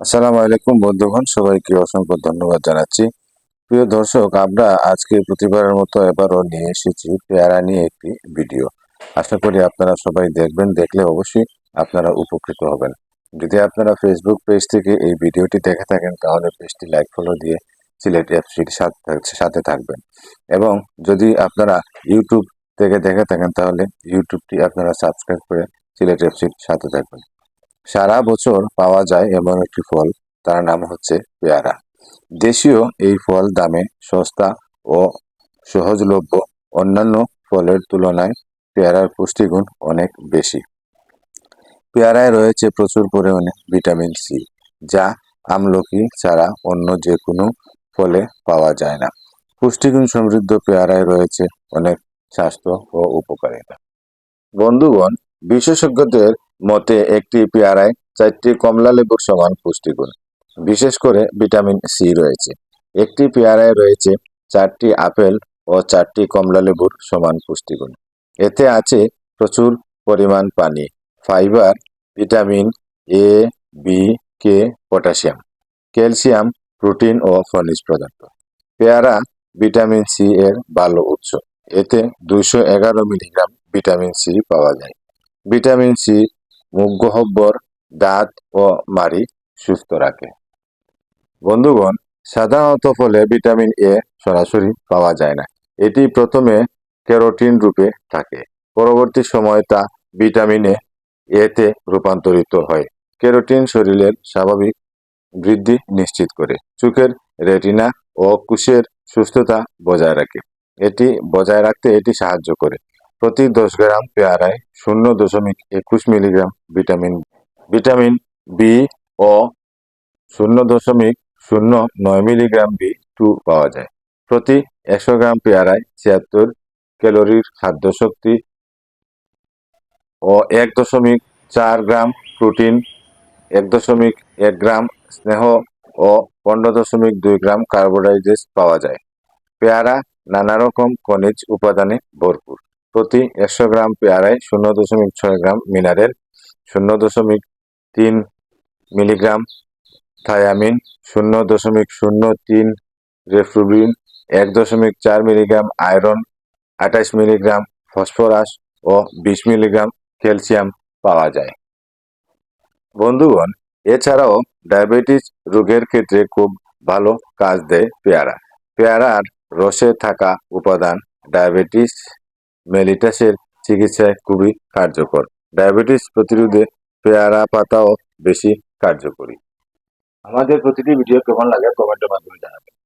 আসসালামু আলাইকুম বন্ধুগণ, সবাইকে অসংখ্য ধন্যবাদ জানাচ্ছি। প্রিয় দর্শক, আমরা আজকে প্রতিবারের মতো এবারও নিয়ে এসেছি পেয়ারা নিয়ে একটি ভিডিও। আশা করি আপনারা সবাই দেখবেন, দেখলে অবশ্যই আপনারা উপকৃত হবেন। যদি আপনারা ফেসবুক পেজ থেকে এই ভিডিওটি দেখে থাকেন, তাহলে পেজটি লাইক ফলো দিয়ে সিলেট এফসির সাথে থাকবেন। এবং যদি আপনারা ইউটিউব থেকে দেখে থাকেন, তাহলে ইউটিউবটি আপনারা সাবস্ক্রাইব করে সিলেট এফসির সাথে থাকবেন। সারা বছর পাওয়া যায় এমন একটি ফল, তার নাম হচ্ছে পেয়ারা। দেশীয় এই ফল দামে সস্তা ও সহজলভ্য। অন্যান্য ফলের তুলনায় পেয়ারার পুষ্টিগুণ অনেক বেশি। পেয়ারায় রয়েছে প্রচুর পরিমাণে ভিটামিন সি, যা আমলকি ছাড়া অন্য যে কোনো ফলে পাওয়া যায় না। পুষ্টিগুণ সমৃদ্ধ পেয়ারায় রয়েছে অনেক স্বাস্থ্য ও উপকারিতা। বন্ধুগণ বিশেষজ্ঞদের মতে একটি পেয়ারায় চারটি কমলা লেবুর সমান পুষ্টিগুণ, বিশেষ করে ভিটামিন সি রয়েছে। একটি পেয়ারায় রয়েছে চারটি আপেল ও চারটি কমলা লেবুর সমান পুষ্টিগুণ। এতে আছে প্রচুর পরিমাণ পানি, fibre, vitamin A B K potassium, calcium, protein ও খনিজ পদার্থ। পেয়ারা ভিটামিন সি এর ভালো উৎস। এতে দুইশো এগারো মিলিগ্রাম ভিটামিন সি পাওয়া যায়। ভিটামিন সি মুখ গহ্বর দাঁত ও মাড়ি সুস্থ রাখে। বন্ধুগণ, সাধারণত ফলে ভিটামিন এ সরাসরি পাওয়া যায় না। এটি প্রথমে ক্যারোটিন রূপে থাকে। পরবর্তী সময় তা ভিটামিনে এতে রূপান্তরিত হয়। ক্যারোটিন শরীরের স্বাভাবিক বৃদ্ধি নিশ্চিত করে। চোখের রেটিনা ও কোষের সুস্থতা বজায় রাখে। এটি বজায় রাখতে এটি সাহায্য করে। প্রতি দশ গ্রাম পেয়ারায় শূন্য দশমিক একুশ মিলিগ্রাম ভিটামিন ভিটামিন বি ও শূন্য দশমিক শূন্য নয় মিলিগ্রাম বি টু পাওয়া যায়। প্রতি একশো গ্রাম পেয়ারায় ছিয়াত্তর ক্যালোরির খাদ্য শক্তি ও এক দশমিক চার গ্রাম প্রোটিন, এক দশমিক এক গ্রাম স্নেহ ও পনেরো দশমিক দুই গ্রাম কার্বোহাইড্রেট পাওয়া যায়। পেয়ারা নানা রকম খনিজ উপাদানে ভরপুর। প্রতি একশো গ্রাম পেয়ারায় শূন্য দশমিক ছয় গ্রাম মিনারেল, শূন্য দশমিক তিন মিলিগ্রাম থায়ামিন, শূন্য দশমিক শূন্য তিন রেফ্রুবিন, এক দশমিক চার মিলিগ্রাম আয়রন, আঠাশ মিলিগ্রাম ফসফরাস ও বিশ মিলিগ্রাম ক্যালসিয়াম পাওয়া যায়। বন্ধুগণ, এছাড়াও ডায়াবেটিস রোগের ক্ষেত্রে খুব ভালো কাজ দেয় পেয়ারা। পেয়ারার রসে থাকা উপাদান ডায়াবেটিস মেলিটাসের চিকিৎসায় খুবই কার্যকর। ডায়াবেটিস প্রতিরোধে পেয়ারা পাতাও বেশি কার্যকরী। আমাদের প্রতিটি ভিডিও কেমন লাগে কমেন্টের মাধ্যমে জানাবেন।